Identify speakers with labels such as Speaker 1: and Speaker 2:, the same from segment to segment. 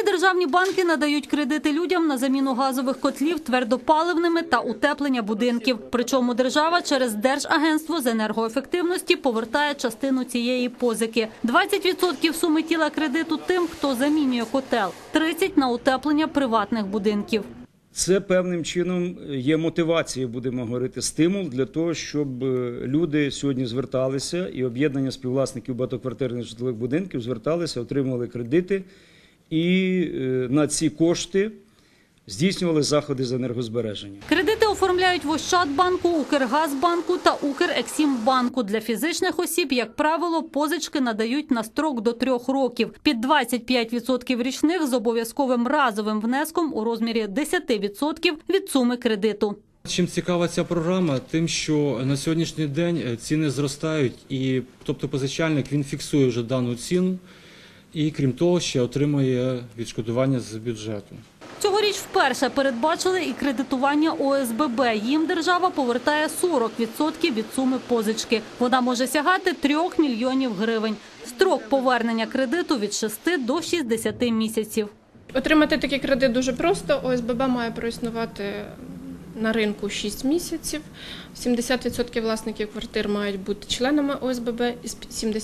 Speaker 1: Три державні банки надають кредити людям на заміну газових котлів твердопаливними та утеплення будинків. Причому держава через Держагентство з енергоефективності повертає частину цієї позики. 20% суми тіла кредиту тим, хто замінює котел, 30% на утеплення приватних будинків.
Speaker 2: Це певним чином є мотивацією, будемо говорити, стимул для того, щоб е, люди сьогодні зверталися і об'єднання співвласників багатоквартирних житлових будинків зверталися, отримували кредити і е, на ці кошти здійснювали заходи з енергозбереження.
Speaker 1: Кредити оформляють в Ощадбанку, Укргазбанку та Укрексімбанку. Для фізичних осіб, як правило, позички надають на строк до трьох років під 25% річних з обов'язковим разовим внеском у розмірі 10% від суми кредиту.
Speaker 3: Чим цікава ця програма? Тим, що на сьогоднішній день е, ціни зростають, і тобто позичальник він фіксує вже дану ціну, і крім того, ще отримує відшкодування з бюджету.
Speaker 1: Цьогоріч вперше передбачили і кредитування ОСББ. Їм держава повертає 40% від суми позички. Вона може сягати 3 мільйонів гривень. Строк повернення кредиту від 6 до 60 місяців.
Speaker 4: Отримати такий кредит дуже просто. ОСББ має проіснувати на ринку 6 місяців. 70% власників квартир мають бути членами ОСББ, і сп-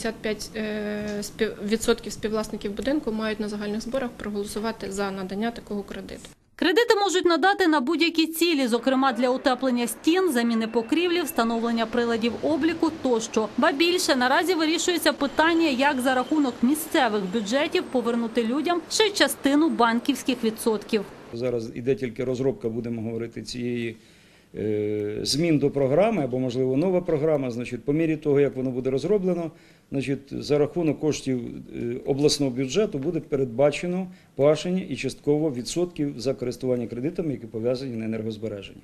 Speaker 4: 75% е, співвласників будинку мають на загальних зборах проголосувати за надання такого кредиту.
Speaker 1: Кредити можуть надати на будь-які цілі, зокрема для утеплення стін, заміни покрівлі, встановлення приладів обліку тощо. Ба більше наразі вирішується питання, як за рахунок місцевих бюджетів повернути людям ще частину банківських відсотків.
Speaker 2: Зараз іде тільки розробка, будемо говорити, цієї змін до програми або, можливо, нова програма. Значить, по мірі того, як воно буде розроблено, значить, за рахунок коштів е, обласного бюджету буде передбачено погашення і частково відсотків за користування кредитами, які пов'язані на енергозбереження.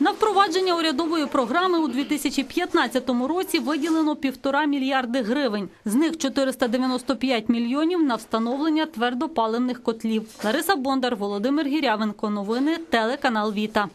Speaker 1: На впровадження урядової програми у 2015 році виділено півтора мільярди гривень. З них 495 мільйонів на встановлення твердопаливних котлів. Лариса Бондар, Володимир Гірявенко. Новини телеканал Віта.